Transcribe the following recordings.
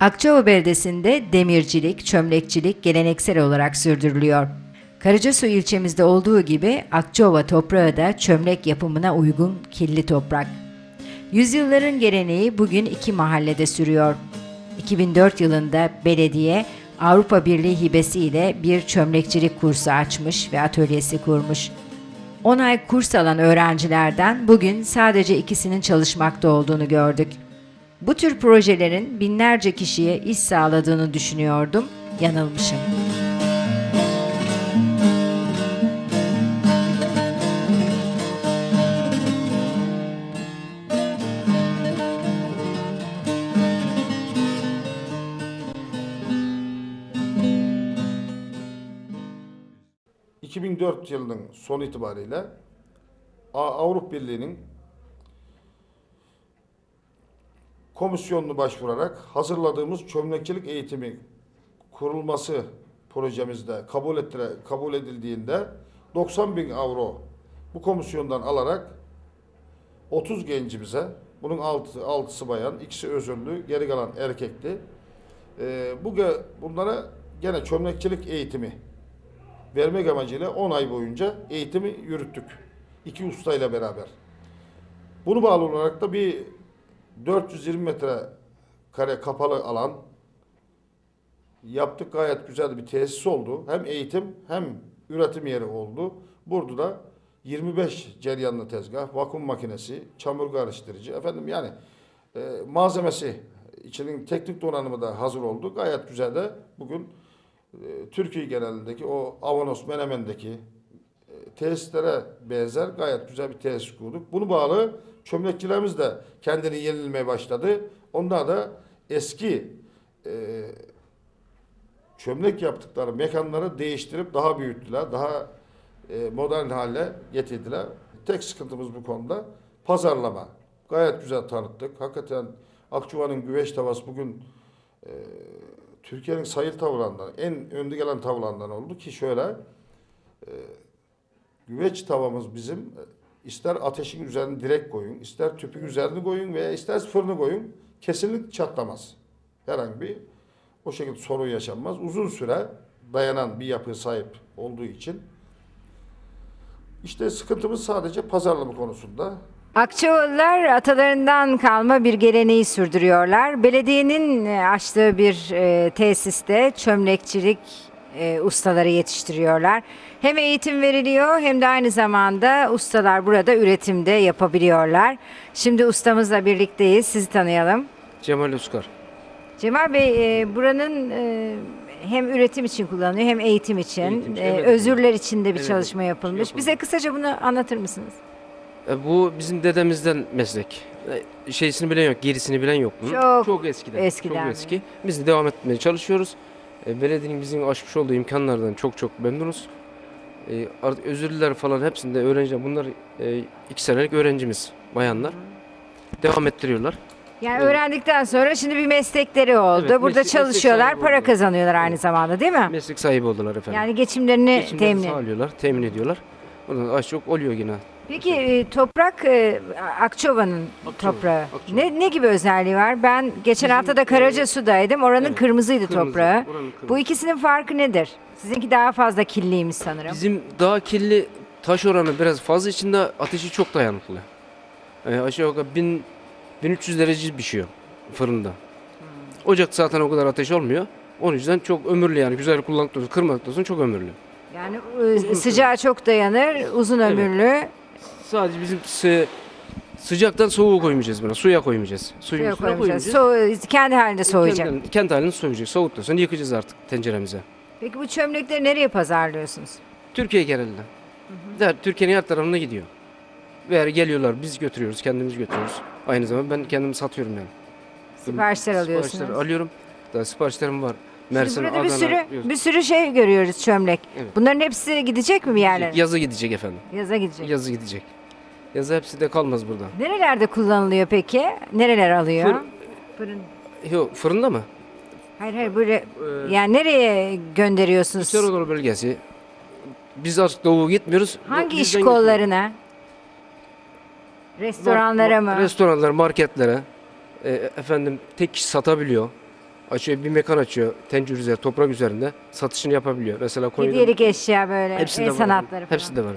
Akçova beldesinde demircilik, çömlekçilik geleneksel olarak sürdürülüyor. Karacasu ilçemizde olduğu gibi Akçova toprağı da çömlek yapımına uygun kirli toprak. Yüzyılların geleneği bugün iki mahallede sürüyor. 2004 yılında belediye Avrupa Birliği hibesi ile bir çömlekçilik kursu açmış ve atölyesi kurmuş. 10 ay kurs alan öğrencilerden bugün sadece ikisinin çalışmakta olduğunu gördük. Bu tür projelerin binlerce kişiye iş sağladığını düşünüyordum. Yanılmışım. Ee, 2004 yılının son itibariyle Avrupa Birliği'nin komisyonunu başvurarak hazırladığımız çömlekçilik eğitimi kurulması projemizde kabul ettire, kabul edildiğinde 90 bin avro bu komisyondan alarak 30 gencimize bunun altı, altısı bayan, ikisi özürlü, geri kalan erkekti. Ee, bu bunlara gene çömlekçilik eğitimi vermek amacıyla 10 ay boyunca eğitimi yürüttük. İki ustayla beraber. Bunu bağlı olarak da bir 420 metre kare kapalı alan yaptık. Gayet güzel bir tesis oldu. Hem eğitim hem üretim yeri oldu. Burada da 25 ceryanlı tezgah, vakum makinesi, çamur karıştırıcı, efendim yani e, malzemesi içinin teknik donanımı da hazır oldu. Gayet güzel de bugün e, Türkiye genelindeki o Avanos Menemen'deki e, tesislere benzer gayet güzel bir tesis kurduk. Bunu bağlı çömlekçilerimiz de kendini yenilmeye başladı. Onlar da eski e, çömlek yaptıkları mekanları değiştirip daha büyüttüler. Daha e, modern hale getirdiler. Tek sıkıntımız bu konuda pazarlama. Gayet güzel tanıttık. Hakikaten Akçuva'nın güveç tavası bugün e, Türkiye'nin sayılı tavlarından, en önde gelen tavlarından oldu ki şöyle e, güveç tavamız bizim ister ateşin üzerine direkt koyun, ister tüpün üzerine koyun veya ister fırını koyun kesinlikle çatlamaz. Herhangi bir o şekilde sorun yaşanmaz. Uzun süre dayanan bir yapıya sahip olduğu için işte sıkıntımız sadece pazarlama konusunda. Akçovalılar atalarından kalma bir geleneği sürdürüyorlar. Belediyenin e, açtığı bir e, tesiste çömlekçilik e, ustaları yetiştiriyorlar. Hem eğitim veriliyor hem de aynı zamanda ustalar burada üretimde yapabiliyorlar. Şimdi ustamızla birlikteyiz. Sizi tanıyalım. Cemal Uskar. Cemal Bey e, buranın e, hem üretim için kullanılıyor hem eğitim için, Eğitim için, e, evet. özürler için de bir Evet, çalışma yapılmış. yapılmış. Bize kısaca bunu anlatır mısınız? E, bu bizim dedemizden meslek. E, şeysini bilen yok, gerisini bilen yok bunun. Çok eskiden. eskiden Çok mi? eski. Biz de devam etmeye çalışıyoruz. E, belediyenin bizim açmış olduğu imkanlardan çok çok memnunuz. E, artık özürlüler falan hepsinde öğrenciler. Bunlar e, iki senelik öğrencimiz, bayanlar. Devam ettiriyorlar. Yani Evet. öğrendikten sonra şimdi bir meslekleri oldu. Evet, Burada meslek- meslek çalışıyorlar, sahibi para kazanıyorlar aynı zamanda değil mi? Meslek sahibi oldular efendim. Yani geçimlerini Geçimlerini temin. sağlıyorlar, temin ediyorlar. Ondan az çok oluyor yine. Peki e, toprak e, Akçova'nın Akçova, toprağı Akçova. ne ne gibi özelliği var? Ben geçen Bizim, hafta da e, Karacasu'daydım. Oranın evet, kırmızıydı Kırmızı, toprağı. oranın kırmızı. Bu ikisinin farkı nedir? Sizinki daha fazla kirliymiş sanırım. Bizim daha kirli taş oranı biraz fazla içinde ateşi çok dayanıklı. Ee, aşağı yukarı 1000 1300 derece pişiyor fırında. Ocak zaten o kadar ateş olmuyor. Onun yüzden çok ömürlü yani güzel kullandıktan sonra kırmadıktan sonra çok ömürlü. Yani e, sıcağa çok dayanır, uzun ömürlü. Sadece bizim sı- sıcaktan soğuğu koymayacağız buna. Suya koymayacağız. Suyun Suya üstüne koymayacağız. So- kendi halinde soğuyacak. Kendi, kendi halini soğuyacak. Soğuduktan sonra yıkacağız artık tenceremize. Peki bu çömlekleri nereye pazarlıyorsunuz? Türkiye genelinde. Der, Türkiye'nin her tarafına gidiyor. Veya geliyorlar biz götürüyoruz, kendimiz götürüyoruz. Aynı zamanda ben kendimi satıyorum yani. Siparişler alıyorsunuz. Siparişleri alıyorum. Daha siparişlerim var. Şimdi Mersin, burada Adana. bir sürü bir sürü şey görüyoruz çömlek. Evet. Bunların hepsi gidecek mi bir yerlere? Yazı gidecek efendim. Yaza gidecek. Yazı gidecek. Yazı hepsi de kalmaz burada. Nerelerde kullanılıyor peki? Nereler alıyor? Fır- Fırın. Yok fırında mı? Hayır hayır böyle Ee, yani nereye gönderiyorsunuz? İskenderun bölgesi. Biz artık doğuya gitmiyoruz. Hangi iş Bizden kollarına? Restoranlara Mar- mı? Restoranlar, marketlere. e, efendim tek kişi satabiliyor. Açıyor bir mekan açıyor. Tencere üzerinde, toprak üzerinde satışını yapabiliyor. Mesela Konya'da Hediyelik eşya böyle, el var. sanatları falan. Hepsinde var.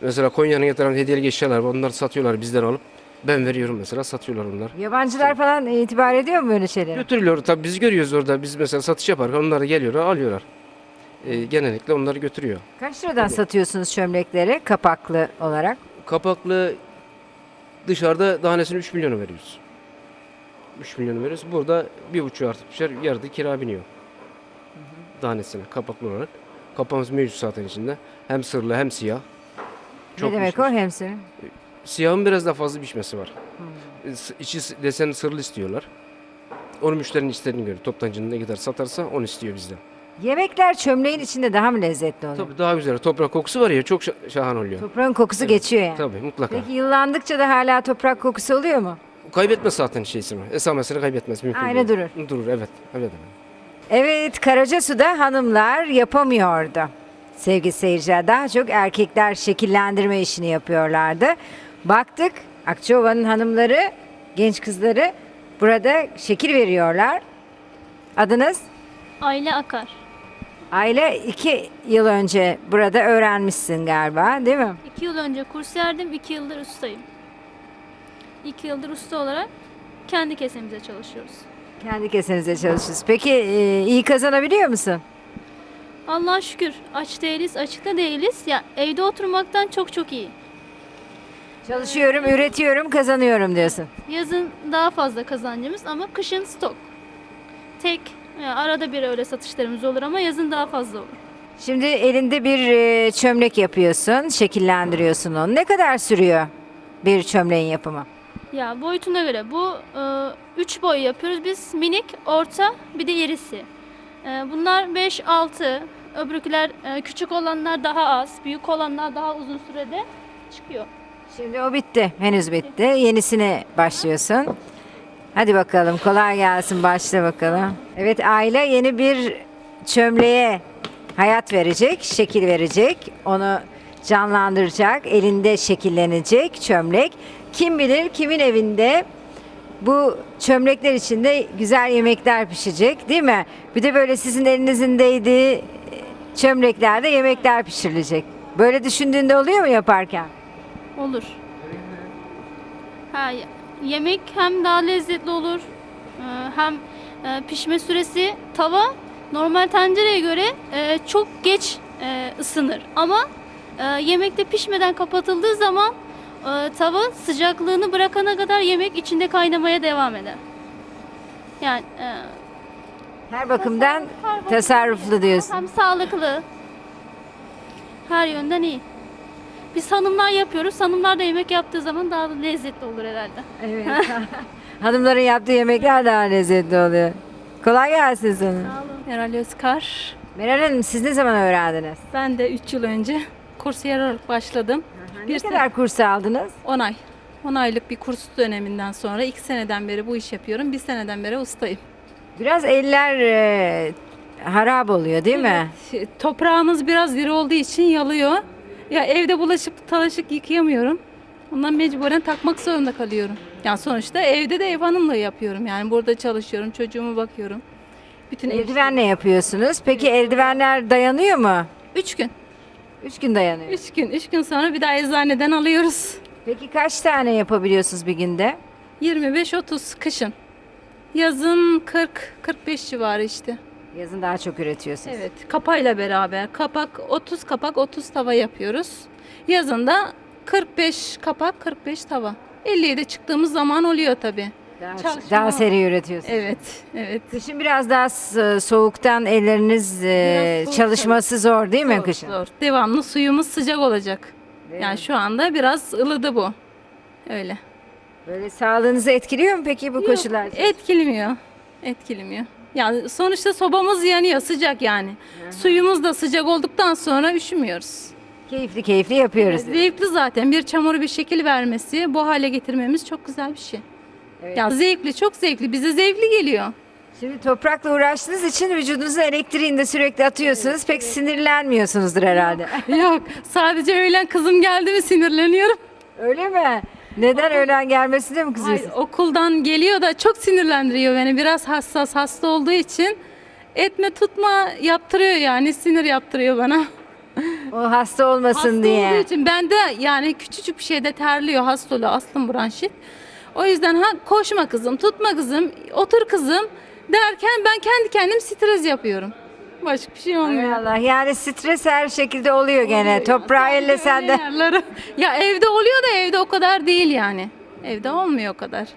Mesela Konya'nın getiren hediyelik eşyalar var. Onları satıyorlar bizden alıp. Ben veriyorum mesela satıyorlar onlar. Yabancılar falan itibar ediyor mu böyle şeylere? Götürüyorlar tabii biz görüyoruz orada. Biz mesela satış yaparken onlar da geliyorlar alıyorlar. Ee, genellikle onları götürüyor. Kaç liradan satıyorsunuz çömlekleri kapaklı olarak? Kapaklı dışarıda tanesini 3 milyonu veriyoruz. 3 milyonu veriyoruz. Burada bir buçuk artık düşer. Yarıda kira biniyor. Tanesine kapaklı olarak. Kapağımız mevcut zaten içinde. Hem sırlı hem siyah. ne demek pişmiş. o hemsi? Siyahın biraz daha fazla pişmesi var. E, s- İçi s- desen sırlı istiyorlar. Onu müşterinin istediğine göre toptancının ne kadar satarsa onu istiyor bizden. Yemekler çömleğin içinde daha mı lezzetli oluyor? Tabii daha güzel. Toprak kokusu var ya çok şa- şahane oluyor. Toprağın kokusu geçiyor yani. Tabii mutlaka. Peki yıllandıkça da hala toprak kokusu oluyor mu? Kaybetmez zaten şeysini. Esamesini kaybetmez mümkün Aynı değil. durur. Durur evet. Evet. evet. Evet Karacasu'da hanımlar yapamıyordu. Sevgili seyirciler daha çok erkekler şekillendirme işini yapıyorlardı. Baktık Akçova'nın hanımları, genç kızları burada şekil veriyorlar. Adınız? Aile akar. Aile iki yıl önce burada öğrenmişsin galiba değil mi? İki yıl önce kurs verdim, iki yıldır ustayım. İki yıldır usta olarak kendi kesemize çalışıyoruz. Kendi kesenize çalışıyorsunuz. Peki e, iyi kazanabiliyor musun? Allah'a şükür aç değiliz, açıkta değiliz. Ya evde oturmaktan çok çok iyi. Çalışıyorum, üretiyorum, kazanıyorum diyorsun. Yazın daha fazla kazancımız ama kışın stok. Tek ya arada bir öyle satışlarımız olur ama yazın daha fazla olur. Şimdi elinde bir e, çömlek yapıyorsun, şekillendiriyorsun onu. Ne kadar sürüyor bir çömleğin yapımı? Ya boyutuna göre bu e, üç boy yapıyoruz biz. Minik, orta, bir de irisi. E, bunlar 5-6. Öbürküler e, küçük olanlar daha az, büyük olanlar daha uzun sürede çıkıyor. Şimdi o bitti, henüz bitti. Yenisine başlıyorsun. Hadi bakalım, kolay gelsin, başla bakalım. Evet, aile yeni bir çömleğe hayat verecek, şekil verecek. Onu canlandıracak, elinde şekillenecek çömlek. Kim bilir kimin evinde bu çömlekler içinde güzel yemekler pişecek değil mi? Bir de böyle sizin elinizin değdiği çömleklerde yemekler pişirilecek. Böyle düşündüğünde oluyor mu yaparken? Olur. Ha, yemek hem daha lezzetli olur, e, hem e, pişme süresi tava normal tencereye göre e, çok geç e, ısınır. Ama e, yemekte pişmeden kapatıldığı zaman e, tava sıcaklığını bırakana kadar yemek içinde kaynamaya devam eder. Yani e, Her bakımdan bakımdan tasarruflu diyorsun. hem sağlıklı, her yönden iyi. Biz hanımlar yapıyoruz. Hanımlar da yemek yaptığı zaman daha da lezzetli olur herhalde. Evet. Hanımların yaptığı yemekler daha lezzetli oluyor. Kolay gelsin sana. Meral Özkar. Meral Hanım siz ne zaman öğrendiniz? Ben de 3 yıl önce kursiyer olarak başladım. Ne Bir kadar kurs aldınız? 10 ay. 10 aylık bir kurs döneminden sonra 2 seneden beri bu iş yapıyorum. 1 seneden beri ustayım. Biraz eller e, harap oluyor değil mi? Şey, Toprağımız biraz diri olduğu için yalıyor. Ya evde bulaşık talaşık yıkayamıyorum. Ondan mecburen takmak zorunda kalıyorum. Yani sonuçta evde de ev hanımlığı yapıyorum. Yani burada çalışıyorum, çocuğuma bakıyorum. Bütün ev Eldivenle yapıyorsunuz. Peki eldivenler dayanıyor mu? 3 gün. Üç gün dayanıyor. 3 gün. 3 gün sonra bir daha eczaneden alıyoruz. Peki kaç tane yapabiliyorsunuz bir günde? 25-30 kışın. Yazın 40-45 civarı işte. Yazın daha çok üretiyorsunuz. Evet kapayla beraber kapak 30 kapak 30 tava yapıyoruz. Yazın da 45 kapak 45 tava. 50'ye de çıktığımız zaman oluyor tabi. Daha, Çalışma- daha seri üretiyorsunuz. Evet evet. Kışın biraz daha s- soğuktan elleriniz e, Biraz soğuk, çalışması zor değil mi Zor, kışın? zor. Devamlı suyumuz sıcak olacak. Değil yani mi? şu anda biraz ılıdı bu. Öyle. Böyle sağlığınızı etkiliyor mu peki bu Yok, koşullar? Etkilemiyor. Etkilemiyor. Yani sonuçta sobamız yanıyor sıcak yani. Suyumuz da sıcak olduktan sonra üşümüyoruz. Keyifli keyifli yapıyoruz. Zevkli zaten bir çamuru bir şekil vermesi, bu hale getirmemiz çok güzel bir şey. Evet. Ya zevkli, çok zevkli. Bize zevkli geliyor. Şimdi toprakla uğraştığınız için vücudunuzun elektriğini de sürekli atıyorsunuz. Pek sinirlenmiyorsunuzdur herhalde. Yok, sadece öğlen kızım geldi mi sinirleniyorum. Öyle mi? Neden öğlen gelmesine mi? Hayır, okuldan geliyor da çok sinirlendiriyor beni. Biraz hassas, hasta olduğu için etme tutma yaptırıyor yani sinir yaptırıyor bana. O hasta olmasın Hasta diye. olduğu için ben de yani küçücük bir şeyde terliyor hasta oluyor astım bronşit. O yüzden ha koşma kızım, tutma kızım, otur kızım derken ben kendi kendim stres yapıyorum. Başka bir şey Hay olmuyor. Allah yani stres her şekilde oluyor gene. Toprağı elle sen de. Yerleri- Ya evde oluyor da evde o kadar değil yani. Evde olmuyor o kadar.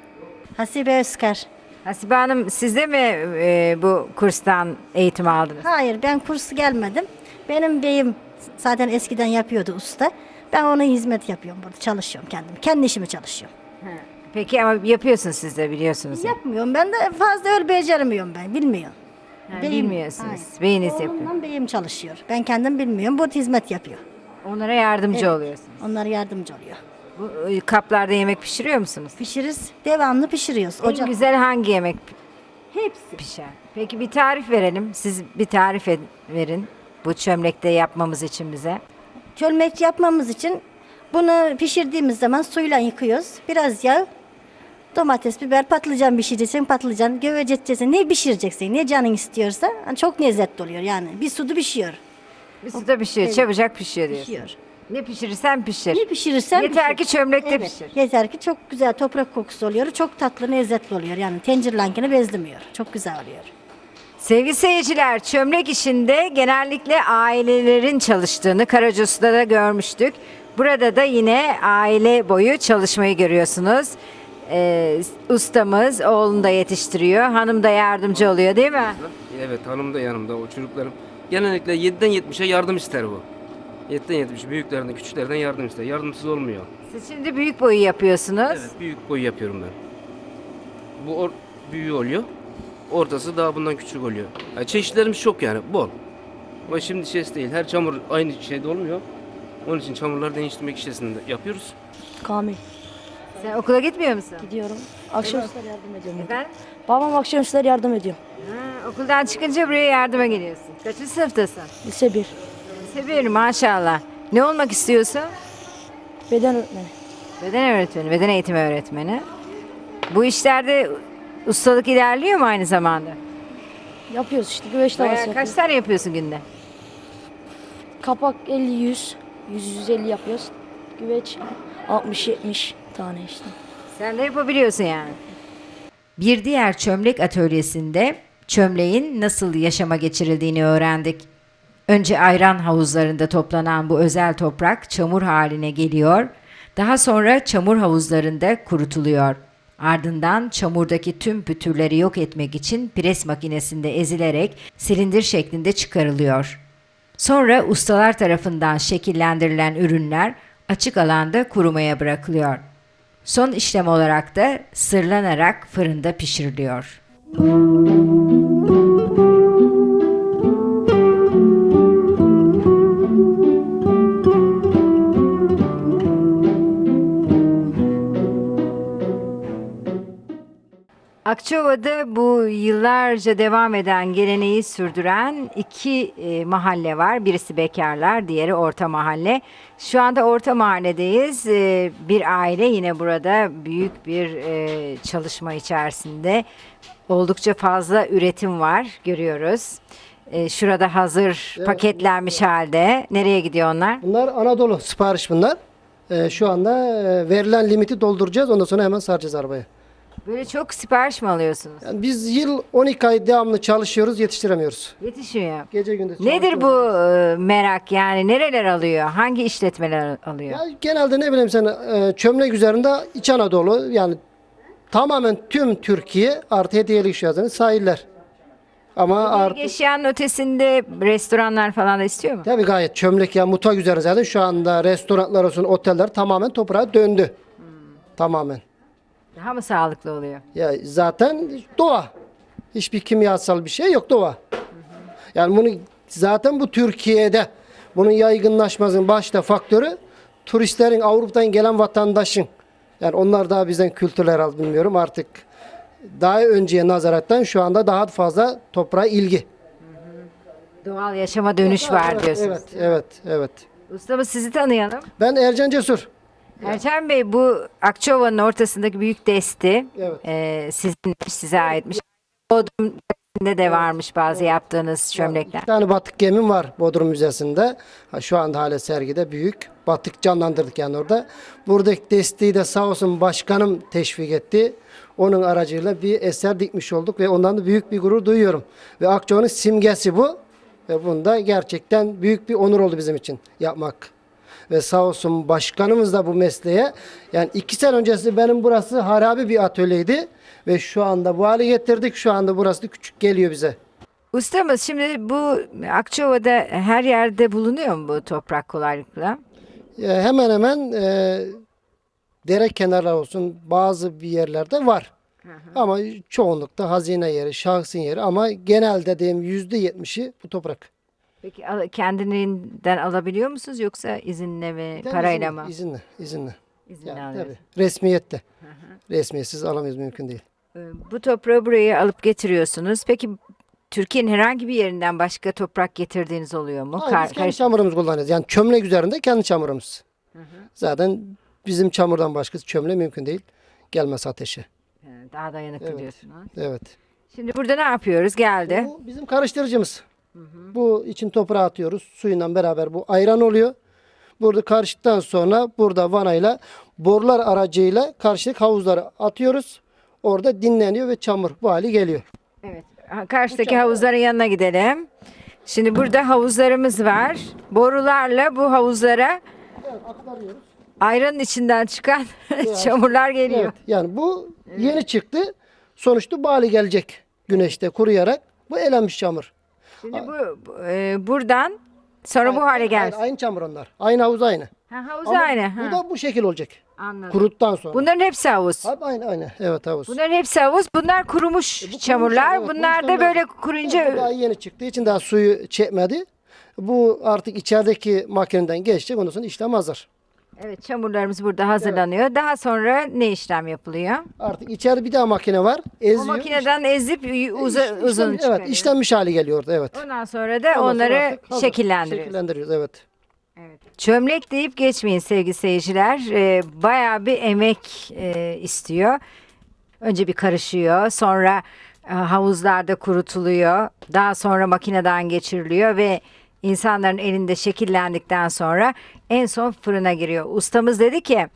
Hasibe Özkar. Hasibe Hanım siz de mi e, bu kurstan eğitim aldınız? Hayır ben kursu gelmedim. Benim beyim zaten eskiden yapıyordu usta. Ben ona hizmet yapıyorum burada çalışıyorum kendim. Kendi işimi çalışıyorum. Peki ama yapıyorsunuz siz de biliyorsunuz. Yapmıyorum ben de fazla öyle beceremiyorum ben bilmiyorum. Ha, Beyim- bilmiyorsunuz. Beyiniz yapıyor. Oğlumla beyim çalışıyor. Ben kendim bilmiyorum. Bu hizmet yapıyor. Onlara yardımcı oluyorsunuz. Onlar yardımcı oluyor. Bu e, kaplarda yemek pişiriyor musunuz? Pişiriz. Devamlı pişiriyoruz. En Ocak. güzel hangi yemek Hepsi. pişer? Peki bir tarif verelim. Siz bir tarif ed- verin. Bu çömlekte yapmamız için bize. Çölmek yapmamız için bunu pişirdiğimiz zaman suyla yıkıyoruz. Biraz yağ, domates, biber, patlıcan pişireceksin, patlıcan, göveç edeceksin. Ne pişireceksin, ne canın istiyorsa hani çok lezzetli oluyor yani. Bir suda pişiyor. Bir suda pişiyor, çabucak pişiyor diyorsun. Pişiyor. Ne pişirirsen pişir. Ne pişirirsen Yeter ki çömlekte Evet, pişir. Yeter ki çok güzel toprak kokusu oluyor. Çok tatlı, lezzetli oluyor. Yani tencerelankini bezlemiyor. Çok güzel oluyor. Sevgili seyirciler, çömlek işinde genellikle ailelerin çalıştığını Karacasu'da da görmüştük. Burada da yine aile boyu çalışmayı görüyorsunuz. Ee, ustamız oğlunu da yetiştiriyor, hanım da yardımcı oluyor değil mi? Evet hanım da yanımda o çocuklarım. Genellikle 7'den 70'e yardım ister bu. 7'den 70 büyüklerinden küçüklerden yardım ister. Yardımsız olmuyor. Siz şimdi büyük boyu yapıyorsunuz. Evet büyük boy yapıyorum ben. Bu or büyüğü oluyor. Ortası daha bundan küçük oluyor. Yani çeşitlerimiz çok yani bol. Ama şimdi şey değil. Her çamur aynı şeyde olmuyor. Onun için çamurları değiştirmek işçisinde yapıyoruz. Kamil Sen okula gitmiyor musun? gidiyorum. Akşamüstleri yardım ediyorum. Efendim? Babam akşamüstleri yardım ediyor. Ha, okuldan çıkınca buraya yardıma geliyorsun. Kaçıncı sınıftasın? Lise 1. Seviyorum maşallah. Ne olmak istiyorsun? Beden öğretmeni. Beden öğretmeni, beden eğitimi öğretmeni. Bu işlerde ustalık ilerliyor mu aynı zamanda? Yapıyoruz işte güveç Bayağı tavası kaç yapıyoruz. tane yapıyorsun günde? Kapak 50-100. 100-150 yapıyoruz. Güveç 60-70 tane işte. Sen de yapabiliyorsun yani. Bir diğer çömlek atölyesinde çömleğin nasıl yaşama geçirildiğini öğrendik. Önce ayran havuzlarında toplanan bu özel toprak çamur haline geliyor. Daha sonra çamur havuzlarında kurutuluyor. Ardından çamurdaki tüm pütürleri yok etmek için pres makinesinde ezilerek silindir şeklinde çıkarılıyor. Sonra ustalar tarafından şekillendirilen ürünler açık alanda kurumaya bırakılıyor. Son işlem olarak da sırlanarak fırında pişiriliyor. Akçova'da bu yıllarca devam eden geleneği sürdüren iki e, mahalle var. Birisi bekarlar, diğeri orta mahalle. Şu anda orta mahalledeyiz. E, bir aile yine burada büyük bir e, çalışma içerisinde. Oldukça fazla üretim var görüyoruz. E, şurada hazır paketlenmiş halde. Nereye gidiyor onlar? Bunlar Anadolu sipariş bunlar. Ee, şu anda e, verilen limiti dolduracağız. Ondan sonra hemen saracağız arabaya. Böyle çok sipariş mi alıyorsunuz? Yani biz yıl 12 ay devamlı çalışıyoruz, yetiştiremiyoruz. Yetişmiyor. Gece gündüz Nedir bu e, merak yani nereler alıyor? Hangi işletmeler alıyor? Ya genelde ne bileyim sen e, çömlek üzerinde İç Anadolu yani tamamen tüm Türkiye artı hediyelik şu yazını sahiller. Ama artık Eşyanın ötesinde restoranlar falan da istiyor mu? tabii gayet çömlek ya mutfak üzerine zaten şu anda restoranlar olsun oteller tamamen toprağa döndü. Tamamen. Daha mı sağlıklı oluyor? Ya zaten doğa. Hiçbir kimyasal bir şey yok doğa. Yani bunu zaten bu Türkiye'de bunun yaygınlaşmasının başta faktörü turistlerin Avrupa'dan gelen vatandaşın. Yani onlar daha bizden kültürler herhalde bilmiyorum artık. Daha önceye nazaretten şu anda daha fazla toprağa ilgi. Doğal yaşama dönüş var diyorsunuz. Evet, evet, evet. Ustamız sizi tanıyalım. Ben Ercan Cesur. Erçen Bey bu Akçova'nın ortasındaki büyük desti Evet. e, sizin size aitmiş. Bodrum Müzesi'nde de varmış bazı yaptığınız çömlekler. Bir tane batık gemim var Bodrum Müzesi'nde. Ha, şu anda hala sergide büyük. Batık canlandırdık yani orada. Buradaki desteği de sağ olsun başkanım teşvik etti. Onun aracıyla bir eser dikmiş olduk ve ondan da büyük bir gurur duyuyorum. Ve Akçova'nın simgesi bu. Ve bunda gerçekten büyük bir onur oldu bizim için yapmak. Ve sağ olsun başkanımız da bu mesleğe yani iki sene öncesi benim burası harabi bir atölyeydi. Ve şu anda bu hale getirdik. Şu anda burası da küçük geliyor bize. Ustamız şimdi bu Akçova'da her yerde bulunuyor mu bu toprak kolaylıkla? Ya hemen hemen e, dere kenarları olsun bazı bir yerlerde var. Ama çoğunlukta hazine yeri, şahsın yeri ama genel dediğim yüzde yetmişi bu toprak. Peki al- alabiliyor musunuz yoksa izinle mi, parayla mı? İzinle, izinle. İzinle Yani, alıyorsunuz. tabii. Resmiyette. Resmiyetsiz alamayız mümkün değil. Ee, Bu toprağı buraya alıp getiriyorsunuz. Peki Türkiye'nin herhangi bir yerinden başka toprak getirdiğiniz oluyor mu? Hayır, Kar- biz kendi karış- çamurumuzu kullanıyoruz. Yani çömlek üzerinde kendi çamurumuz. Zaten bizim çamurdan başkası çömle mümkün değil. Gelmez ateşe. Ee, Daha dayanıklı Evet. diyorsunuz. Evet. Şimdi burada ne yapıyoruz? Geldi. Bu bizim karıştırıcımız. Bu için toprağı atıyoruz. Suyundan beraber bu ayran oluyor. Burada karıştıktan sonra burada vanayla borular aracıyla karşılık havuzlara atıyoruz. Orada dinleniyor ve çamur bu hali geliyor. Evet. ha- Karşıdaki havuzların yanına gidelim. Şimdi burada havuzlarımız var. Borularla bu havuzlara ayranın içinden çıkan çamurlar geliyor. Evet, yani bu yeni çıktı. Sonuçta bu hale gelecek. Güneşte kuruyarak. Bu elenmiş çamur. Şimdi bu e, buradan sonra bu hale Aynı, geldi. aynı çamur onlar. Aynı havuz aynı. Ha, havuz Ama aynı. Bu ha. da bu şekil olacak. Anladım. Kuruttan sonra. Bunların hepsi havuz. Abi aynı aynı. Evet havuz. Bunların hepsi havuz. Bunlar kurumuş E, bu çamurlar. kurumuş, evet, Bunlar da kurumuşlar böyle kurunca bu daha yeni çıktığı için daha suyu çekmedi. Bu artık içerideki makineden geçecek. Ondan sonra işlem hazır. Evet, çamurlarımız burada hazırlanıyor. Daha sonra ne işlem yapılıyor? Artık içeride bir daha makine var. Eziyor. O makineden ezip y- uza, İş- uzun çıkarıyor. Evet işlenmiş hali geliyor orada evet. Ondan sonra da Ondan sonra onları artık hazır. şekillendiriyoruz. Şekillendiriyoruz evet. Çömlek deyip geçmeyin sevgili seyirciler. Ee, bayağı bir emek e, istiyor. Önce bir karışıyor, sonra e, havuzlarda kurutuluyor, daha sonra makineden geçiriliyor ve insanların elinde şekillendikten sonra en son fırına giriyor. Ustamız dedi ki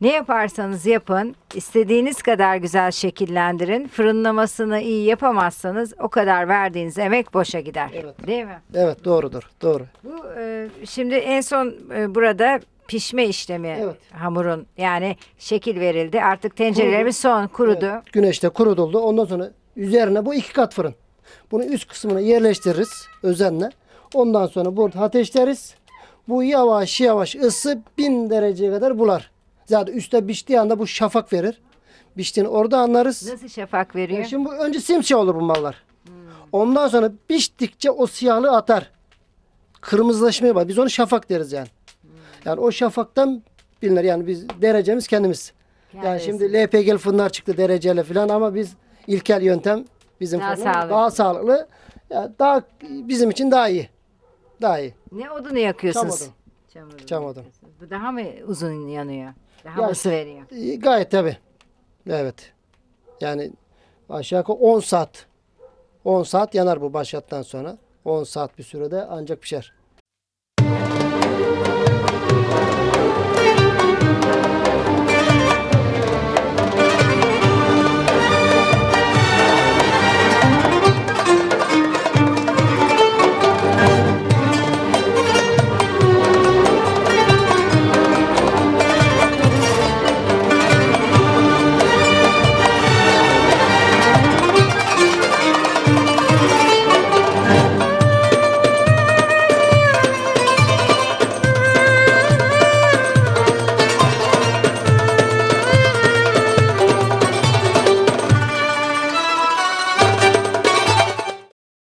ne yaparsanız yapın, istediğiniz kadar güzel şekillendirin. Fırınlamasını iyi yapamazsanız o kadar verdiğiniz emek boşa gider. Evet. Değil mi? Evet doğrudur. Doğru. Bu e, şimdi en son e, burada pişme işlemi Evet. hamurun yani şekil verildi. Artık tencerelerimiz son kurudu. Evet, güneşte kurutuldu. Ondan sonra üzerine bu iki kat fırın. Bunu üst kısmına yerleştiririz özenle. Ondan sonra burada ateşleriz. Bu yavaş yavaş ısı bin dereceye kadar bular. Zaten üstte piştiği anda bu şafak verir. Piştiğini orada anlarız. Nasıl şafak veriyor? Yani şimdi bu önce simsiyah olur bu mallar. Ondan sonra piştikçe o siyahlığı atar. Kırmızılaşmaya bak. Biz onu şafak deriz yani. Yani o şafaktan bilinir. Yani biz derecemiz kendimiz. Yani Kendiniz. şimdi LPG fırınlar çıktı dereceyle falan ama biz ilkel yöntem bizim Daha sağlıklı. daha sağlıklı. Ya daha bizim için daha iyi. Daha iyi. Ne odunu yakıyorsunuz? Çam Çam odunu Çam yakıyorsunuz. Bu daha mı uzun yanıyor? Daha mı ısı veriyor? E, Gayet tabi. Evet. Yani aşağı yukarı 10 saat. 10 saat yanar bu başlattan sonra. 10 saat bir sürede ancak pişer.